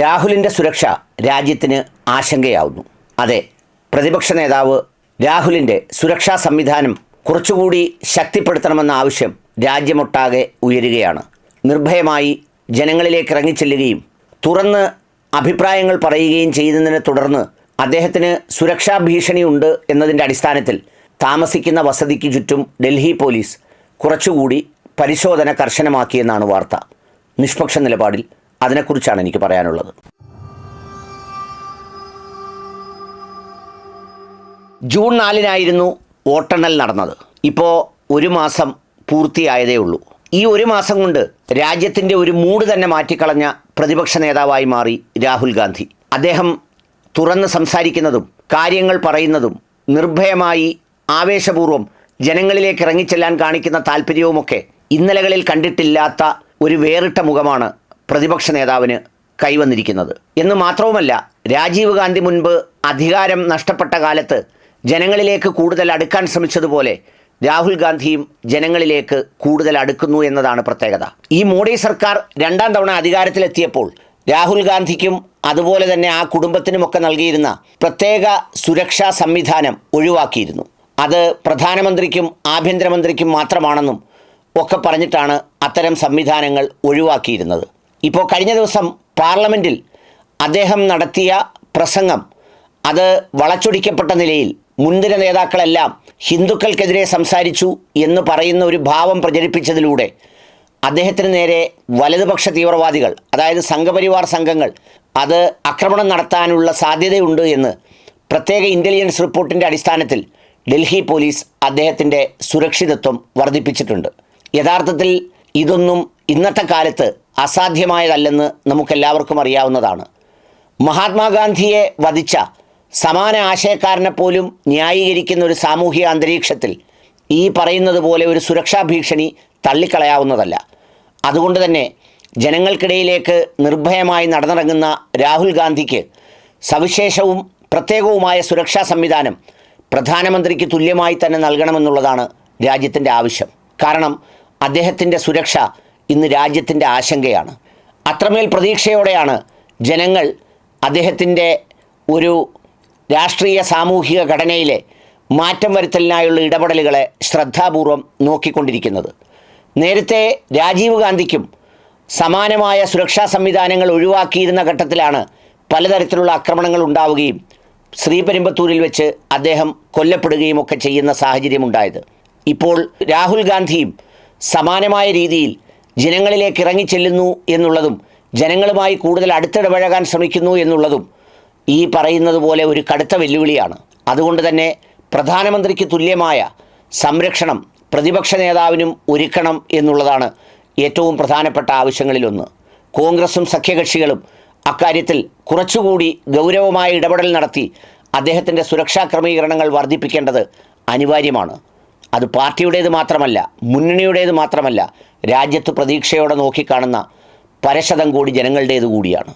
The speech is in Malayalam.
രാഹുലിന്റെ സുരക്ഷ രാജ്യത്തിന് ആശങ്കയാവുന്നു. അതെ പ്രതിപക്ഷ നേതാവ് രാഹുലിന്റെ സുരക്ഷാ സംവിധാനം കുറച്ചുകൂടി ശക്തിപ്പെടുത്തണമെന്ന ആവശ്യം രാജ്യമൊട്ടാകെ ഉയരുകയാണ്. നിർഭയമായി ജനങ്ങളിലേക്ക് ഇറങ്ങിച്ചെല്ലുകയും തുറന്ന് അഭിപ്രായങ്ങൾ പറയുകയും ചെയ്യുന്നതിനെ തുടർന്ന് അദ്ദേഹത്തിന് സുരക്ഷാ ഭീഷണിയുണ്ട് എന്നതിന്റെ അടിസ്ഥാനത്തിൽ താമസിക്കുന്ന വസതിക്ക് ചുറ്റും ഡൽഹി പോലീസ് കുറച്ചുകൂടി പരിശോധന കർശനമാക്കിയെന്നാണ് വാർത്ത. നിഷ്പക്ഷ നിലപാടിൽ അതിനെക്കുറിച്ചാണ് എനിക്ക് പറയാനുള്ളത്. ജൂൺ നാലിനായിരുന്നു വോട്ടെണ്ണൽ നടന്നത്. ഇപ്പോൾ ഒരു മാസം പൂർത്തിയായതേ ഉള്ളൂ. ഈ ഒരു മാസം കൊണ്ട് രാജ്യത്തിന്റെ ഒരു മൂട് തന്നെ മാറ്റിക്കളഞ്ഞ പ്രതിപക്ഷ നേതാവായി മാറി രാഹുൽ ഗാന്ധി. അദ്ദേഹം തുറന്ന് സംസാരിക്കുന്നതും കാര്യങ്ങൾ പറയുന്നതും നിർഭയമായി ആവേശപൂർവം ജനങ്ങളിലേക്ക് ഇറങ്ങിച്ചെല്ലാൻ കാണിക്കുന്ന താല്പര്യവുമൊക്കെ ഇന്നലകളിൽ കണ്ടിട്ടില്ലാത്ത ഒരു വേറിട്ട മുഖമാണ് പ്രതിപക്ഷ നേതാവിന് കൈവന്നിരിക്കുന്നത്. എന്ന് മാത്രവുമല്ല രാജീവ് ഗാന്ധി മുൻപ് അധികാരം നഷ്ടപ്പെട്ട കാലത്ത് ജനങ്ങളിലേക്ക് കൂടുതൽ അടുക്കാൻ ശ്രമിച്ചതുപോലെ രാഹുൽ ഗാന്ധിയും ജനങ്ങളിലേക്ക് കൂടുതൽ അടുക്കുന്നു എന്നതാണ് പ്രത്യേകത. ഈ മോഡി സർക്കാർ രണ്ടാം തവണ അധികാരത്തിലെത്തിയപ്പോൾ രാഹുൽ ഗാന്ധിക്കും അതുപോലെ തന്നെ ആ കുടുംബത്തിനുമൊക്കെ നൽകിയിരുന്ന പ്രത്യേക സുരക്ഷാ സംവിധാനം ഒഴിവാക്കിയിരുന്നു. അത് പ്രധാനമന്ത്രിക്കും ആഭ്യന്തരമന്ത്രിക്കും മാത്രമാണെന്നും ഒക്കെ പറഞ്ഞിട്ടാണ് അത്തരം സംവിധാനങ്ങൾ ഒഴിവാക്കിയിരുന്നത്. ഇപ്പോൾ കഴിഞ്ഞ ദിവസം പാർലമെന്റിൽ അദ്ദേഹം നടത്തിയ പ്രസംഗം അത് വളച്ചൊടിക്കപ്പെട്ട നിലയിൽ മുൻനിര നേതാക്കളെല്ലാം ഹിന്ദുക്കൾക്കെതിരെ സംസാരിച്ചു എന്ന് പറയുന്ന ഒരു ഭാവം പ്രചരിപ്പിച്ചതിലൂടെ അദ്ദേഹത്തിന് നേരെ വലതുപക്ഷ തീവ്രവാദികൾ അതായത് സംഘപരിവാർ സംഘങ്ങൾ അത് ആക്രമണം നടത്താനുള്ള സാധ്യതയുണ്ട് എന്ന് പ്രത്യേക ഇന്റലിജൻസ് റിപ്പോർട്ടിന്റെ അടിസ്ഥാനത്തിൽ ഡൽഹി പോലീസ് അദ്ദേഹത്തിന്റെ സുരക്ഷിതത്വം വർദ്ധിപ്പിച്ചിട്ടുണ്ട്. യഥാർത്ഥത്തിൽ ഇതൊന്നും ഇന്നത്തെ കാലത്ത് അസാധ്യമായതല്ലെന്ന് നമുക്കെല്ലാവർക്കും അറിയാവുന്നതാണ്. മഹാത്മാഗാന്ധിയെ വധിച്ച സമാന ആശയക്കാരനെ പോലും ന്യായീകരിക്കുന്ന ഒരു സാമൂഹിക അന്തരീക്ഷത്തിൽ ഈ പറയുന്നത് പോലെ ഒരു സുരക്ഷാ ഭീഷണി തള്ളിക്കളയാവുന്നതല്ല. അതുകൊണ്ട് തന്നെ ജനങ്ങൾക്കിടയിലേക്ക് നിർഭയമായി നടന്നിറങ്ങുന്ന രാഹുൽ ഗാന്ധിക്ക് സവിശേഷവും പ്രത്യേകവുമായ സുരക്ഷാ സംവിധാനം പ്രധാനമന്ത്രിക്ക് തുല്യമായി തന്നെ നൽകണമെന്നുള്ളതാണ് രാജ്യത്തിന്റെ ആവശ്യം. കാരണം അദ്ദേഹത്തിന്റെ സുരക്ഷ ഇന്ന് രാജ്യത്തിന്റെ ആശങ്കയാണ്. അത്രമേൽ പ്രതീക്ഷയോടെയാണ് ജനങ്ങൾ അദ്ദേഹത്തിന്റെ ഒരു രാഷ്ട്രീയ സാമൂഹിക ഘടനയിലെ മാറ്റം വരുത്തലിനായുള്ള ഇടപെടലുകളെ ശ്രദ്ധാപൂർവം നോക്കിക്കൊണ്ടിരിക്കുന്നത്. നേരത്തെ രാജീവ് ഗാന്ധിക്കും സമാനമായ സുരക്ഷാ സംവിധാനങ്ങൾ ഒഴിവാക്കിയിരുന്ന ഘട്ടത്തിലാണ് പലതരത്തിലുള്ള ആക്രമണങ്ങൾ ഉണ്ടാവുകയും ശ്രീപെരുമ്പത്തൂരിൽ വെച്ച് അദ്ദേഹം കൊല്ലപ്പെടുകയും ഒക്കെ ചെയ്യുന്ന സാഹചര്യമുണ്ടായത്. ഇപ്പോൾ രാഹുൽ ഗാന്ധിയും സമാനമായ രീതിയിൽ ജനങ്ങളിലേക്ക് ഇറങ്ങിച്ചെല്ലുന്നു എന്നുള്ളതും ജനങ്ങളുമായി കൂടുതൽ അടുത്തിടപഴകാൻ ശ്രമിക്കുന്നു എന്നുള്ളതും ഈ പറയുന്നത് പോലെ ഒരു കടുത്ത വെല്ലുവിളിയാണ്. അതുകൊണ്ട് തന്നെ പ്രധാനമന്ത്രിക്ക് തുല്യമായ സംരക്ഷണം പ്രതിപക്ഷ നേതാവിനും ഒരുക്കണം എന്നുള്ളതാണ് ഏറ്റവും പ്രധാനപ്പെട്ട ആവശ്യങ്ങളിലൊന്ന്. കോൺഗ്രസും സഖ്യകക്ഷികളും അക്കാര്യത്തിൽ കുറച്ചുകൂടി ഗൗരവമായ ഇടപെടൽ നടത്തി അദ്ദേഹത്തിന്റെ സുരക്ഷാ ക്രമീകരണങ്ങൾ വർദ്ധിപ്പിക്കേണ്ടത് അനിവാര്യമാണ്. അത് പാർട്ടിയുടേത് മാത്രമല്ല മുന്നണിയുടേത് മാത്രമല്ല രാജ്യത്ത് പ്രതീക്ഷയോടെ നോക്കിക്കാണുന്ന പരശതം കോടി ജനങ്ങളുടേത് കൂടിയാണ്.